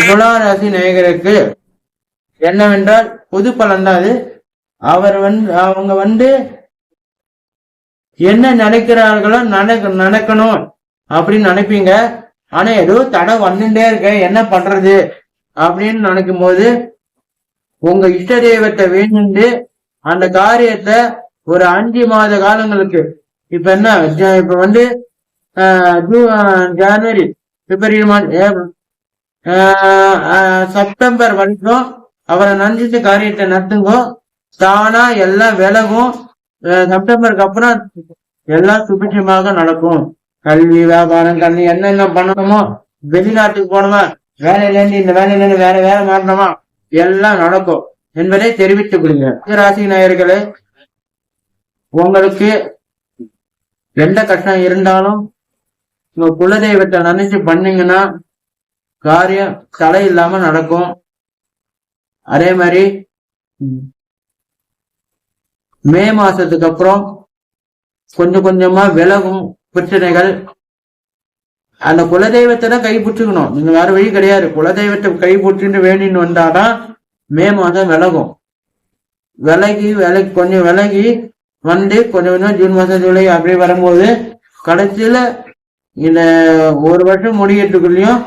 துலா ராசி நேயகருக்கு என்னவென்றால் பொது பலன் தான் அது. அவர் வந்து அவங்க வந்து என்ன நினைக்கிறார்களோ நடக்க நடக்கணும் அப்படின்னு நினைப்பீங்க. ஆனா ஏதோ தடை வந்துட்டே இருக்க. என்ன பண்றது அப்படின்னு நினைக்கும் போது உங்க இஷ்ட தெய்வத்தை வேண்டிட்டு அந்த காரியத்தை ஒரு அஞ்சு மாத காலங்களுக்கு இப்ப என்ன இப்ப வந்து ஆஹ், ஜூ- ஜனவரி பிப்ரவரி மாதம் செப்டம்பர் வரைக்கும் அவரை நஞ்சிட்டு காரியத்தை நடத்துங்கோ தானா எல்லாம் விலகும். செப்டம்பருக்கு அப்புறம் எல்லாம் சுபிட்சமாக நடக்கும். கல்வி வியாபாரம் கல்வி என்னென்ன பண்ணணுமோ வெளிநாட்டுக்கு போனோமா வேலையிலேருந்து இந்த வேலையிலேருந்து வேற வேலை மாறணுமா எல்லாம் நடக்கும். என்பதை தெரிவித்துக் கொடுங்க ராசி நாயர்களே உங்களுக்கு எந்த கஷ்டம் இருந்தாலும் உங்க குலதெய்வத்தை நினைச்சு பண்ணீங்கன்னா காரியம் தடை இல்லாம நடக்கும். அதே மாதிரி மே மாசத்துக்கு அப்புறம் கொஞ்சம் கொஞ்சமா விலகும் பிரச்சனைகள். அந்த குலதெய்வத்தை தான் கை நீங்க வேற வழி கிடையாது. குலதெய்வத்தை கை பிடிச்சிட்டு வேண்டின்னு வந்தாதான் மே மாதம் விலகும். விலகி விலகி கொஞ்சம் விலகி வந்து கொஞ்சம் கொஞ்சம் ஜூன் மாசம் ஜூலை அப்படி வரும்போது கடைசியில இந்த ஒரு வருஷம் முடியறதுக்குள்ளயும்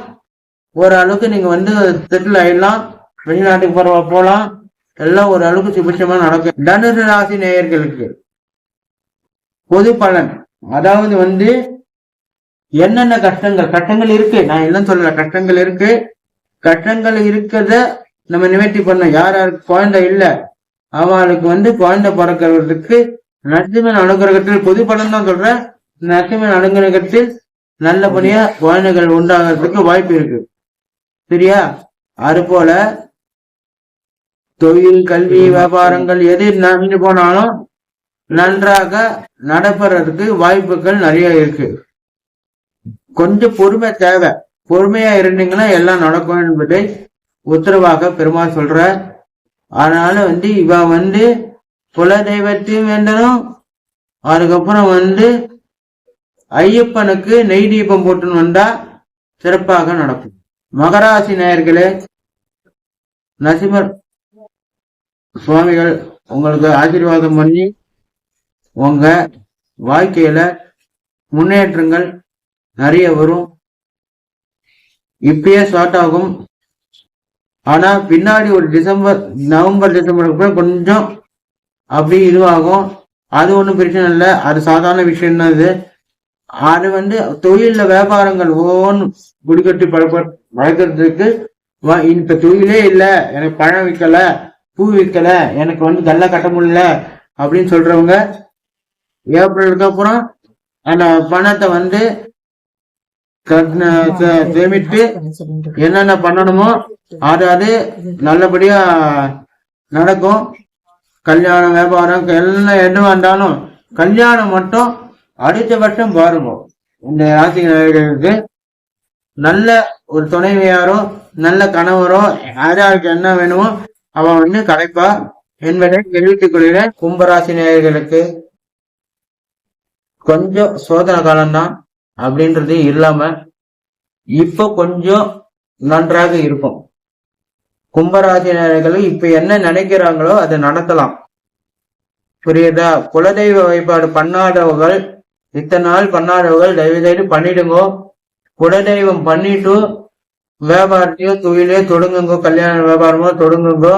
ஓரளவுக்கு நீங்க வந்து செட்டில் ஆயிடலாம் வெளிநாட்டுக்கு போற போலாம். எல்லாம் ஒரு அளவுக்கு சுபிட்சமா நடக்கும். தனுசு ராசி நேயர்களுக்கு பொது பலன். அதாவது வந்து என்னென்ன கஷ்டங்கள்? கஷ்டங்கள் இருக்கு. நான் எல்லாம் சொல்லல. கஷ்டங்கள் இருக்கு. கஷ்டங்கள் இருக்கிறத நம்ம நிவர்த்தி பண்ணோம் யார் யாருக்கு குழந்தை இல்ல அவளுக்கு வந்து குழந்தை பிறக்கிறதுக்கு நரசிம்மன் அனுகிரகத்தில் பொது பலன் தான் சொல்றேன். நரசிம்மன் அனுகிரகத்தில் நல்லபடியா குழந்தைகள் உண்டாகிறதுக்கு வாய்ப்பு இருக்கு. சரியா? அது போல தொழில் கல்வி வியாபாரங்கள் எது நடந்து போனாலும் நன்றாக நடைபெறதுக்கு வாய்ப்புகள் நிறைய இருக்கு. கொஞ்சம் பொறுமை தேவை. பொறுமையா இருந்தீங்கன்னா எல்லாம் நடக்கும் என்பதை உத்தரவாக பெருமாள் சொல்ற அதனால வந்து இவ வந்து குல தெய்வத்தையும் வேண்டணும். அதுக்கப்புறம் வந்து ஐயப்பனுக்கு நெய் தீபம் போட்டுன்னு வந்தா சிறப்பாக நடக்கும். மகராசி நேயர்களே நரசிம்மர் சுவாமிகள் உங்களுக்கு ஆசீர்வாதம் பண்ணி உங்க வாழ்க்கையில முன்னேற்றங்கள் நிறைய வரும். இப்பயே ஸ்டார்ட் ஆகும். ஆனா பின்னாடி ஒரு டிசம்பர் நவம்பர் டிசம்பருக்கு கொஞ்சம் அப்படி இதுவாகும். அது ஒன்றும் பிரச்சனை இல்லை. அது சாதாரண விஷயம் தான் இது அது வந்து தொழிலில் வியாபாரங்கள் ஒவ்வொன்றும் குடிக்கட்டி பழப்ப வளர்க்கறதுக்கு வ- இப்ப தொழிலே இல்லை. எனக்கு பழம் விற்கல பூ விற்கல எனக்கு வந்து கல்ல கட்ட முடியல அப்படின்னு சொல்றவங்க ஏப்ரலுக்கு அப்புறம் அந்த பணத்தை வந்து கட்ன- சே- சேமித்து என்னென்ன பண்ணணுமோ அது அது நல்லபடியா நடக்கும். கல்யாணம் வியாபாரம் எல்லாம் என்ன வந்தாலும் கல்யாணம் மட்டும் அடுத்த வருஷம் பாருங்க. இந்த ராசி நேயர்களுக்கு நல்ல ஒரு துணைவியாரோ நல்ல கணவரோ யார் யாருக்கு என்ன வேணுமோ அவன் வந்து கிடைப்பா என்பதை தெரிவித்துக் கொள்கிறேன். கும்பராசி நேயர்களுக்கு. கொஞ்சம் சோதனை காலம்தான் அப்படின்றது இல்லாம இப்ப கொஞ்சம் நன்றாக இருக்கும். கும்பராசினர்கள் இப்ப என்ன நினைக்கிறாங்களோ அதை நடத்தலாம். புரியுதா? குலதெய்வ வழிபாடு பண்ணாதவர்கள் இத்தனை நாள் பண்ணாதவர்கள் தயவு செய்து பண்ணிடுங்க. குலதெய்வம் பண்ணிட்டு வியாபாரத்தையோ தொழிலையோ தொடங்குங்க கல்யாண வியாபாரமோ தொடங்குங்க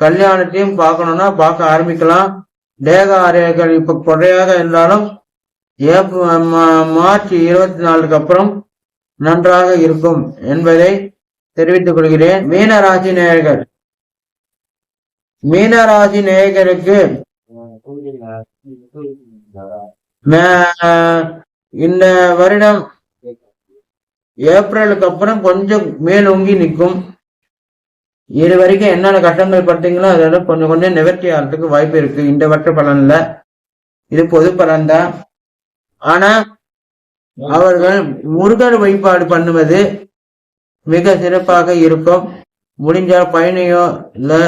கல்யாணத்தையும் பார்க்கணும்னா பார்க்க ஆரம்பிக்கலாம். தேக ஆரோக்கியங்கள் இப்ப குறையாக இருந்தாலும் மார்ச் இருபத்தி நாலுக்கு அப்புறம் நன்றாக இருக்கும் என்பதை தெரிவித்துக் கொள்கிறேன். மீனராசி நேயர்கள். மீனராசி நேயர்களுக்கு இந்த வருடம் ஏப்ரலுக்கு அப்புறம் கொஞ்சம் மேலோங்கி நிற்கும். இது வரைக்கும் என்னென்ன கஷ்டங்கள் பட்டீங்களோ அதெல்லாம் கொஞ்சம் கொஞ்சம் நிவர்த்தி ஆகிறதுக்கு வாய்ப்பு இருக்கு. இந்த வருஷ பலன்ல. இது பொது பலன் தான். ஆனா அவர்கள் முருகர் வழிபாடு பண்ணுவது மிக சிறப்பாக இருக்கும். முடிஞ்சால் பயனையோ இல்லை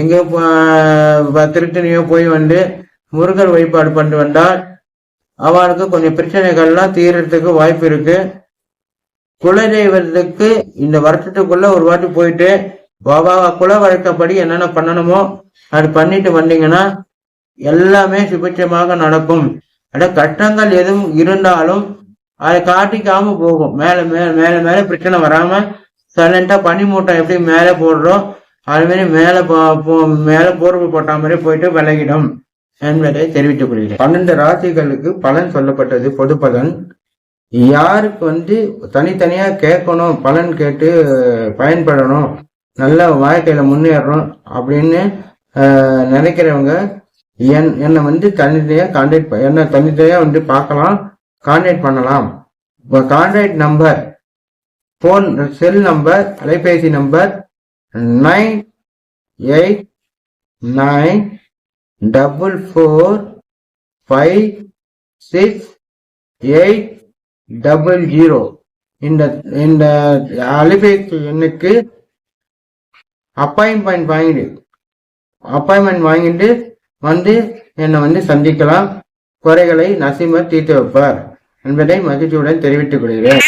எங்கேயோ திருத்தனையோ திருத்தணியோ போய் வந்து முருகர் வழிபாடு பண்ணி வந்தால் அவளுக்கு கொஞ்சம் பிரச்சனைகள்லாம் தீர்றதுக்கு வாய்ப்பு இருக்குது குலதெய்வத்துக்கு இந்த வருஷத்துக்குள்ள ஒரு வாட்டி போயிட்டு பாபா குல வழக்கப்படி என்னென்ன பண்ணணுமோ அது பண்ணிட்டு வந்தீங்கன்னா எல்லாமே சுபிட்சமாக நடக்கும். அட கஷ்டங்கள் எதுவும் இருந்தாலும் அதை காட்டிக்காம போகும். மேல மேல மேல மேல பிரச்சனை வராம சைலண்டா பனி எப்படி மேலே போடுறோம் அது மாதிரி மேல போ- மேல போர்வு போட்ட மாதிரி போயிட்டு விலகிடும் என்பதை தெரிவித்துக் கொள்கிறேன். பன்னெண்டு ராசிகளுக்கு பலன் சொல்லப்பட்டது பொது பலன். யாருக்கு வந்து தனித்தனியாக கேட்கணும் பலன் கேட்டு பயன்படணும் நல்ல வாழ்க்கையில் முன்னேறணும் அப்படின்னு நினைக்கிறவங்க என் என்னை வந்து தனித்தனியாக கான்டாக்ட் என்னை தனித்தனியாக வந்து பார்க்கலாம் கான்டாக்ட் பண்ணலாம். Contact number phone cell number அலைபேசி number nine eight nine double four five six eight double zero இந்த இந்த அலைபேசி எண்ணுக்கு அப்பாயின்மெண்ட் வாங்கிடு. அப்பாயின்மெண்ட் வாங்கிட்டு வந்து என்னை வந்து சந்திக்கலாம். குறைகளை நசீமர் தீர்த்து வைப்பார். என்பதை மகிழ்ச்சியுடன் தெரிவித்துக் கொள்கிறேன்.